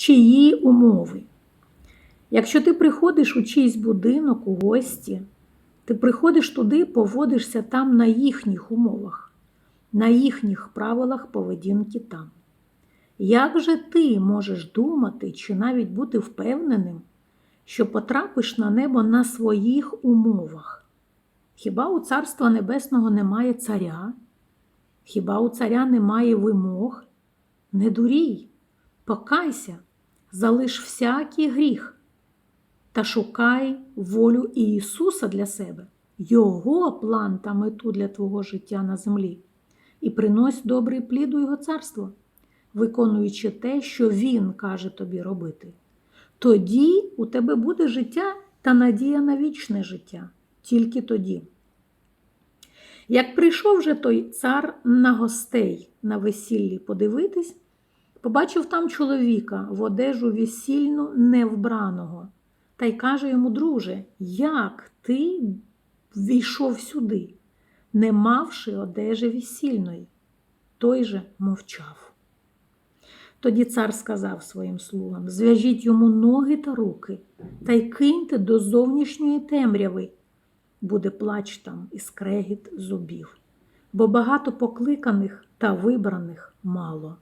чиї умови. Якщо ти приходиш у чийсь будинок у гості, ти приходиш туди, поводишся там на їхніх умовах, на їхніх правилах поведінки там. Як же ти можеш думати чи навіть бути впевненим, що потрапиш на небо на своїх умовах? Хіба у Царства Небесного немає царя? Хіба у царя немає вимог? Не дурій, покайся, залиш всякий гріх та шукай волю Ісуса для себе, Його план та мету для твого життя на землі, і принось добрий плід у Його царство, виконуючи те, що Він каже тобі робити. Тоді у тебе буде життя та надія на вічне життя, тільки тоді. Як прийшов же той цар на гостей на весіллі подивитись, побачив там чоловіка в одежу весільну невбраного, та й каже йому, друже, як ти війшов сюди, не мавши одежі весільної? Той же мовчав. Тоді цар сказав своїм слугам: зв'яжіть йому ноги та руки, та й киньте до зовнішньої темряви буде плач там і скрегіт зубів, бо багато покликаних та вибраних мало.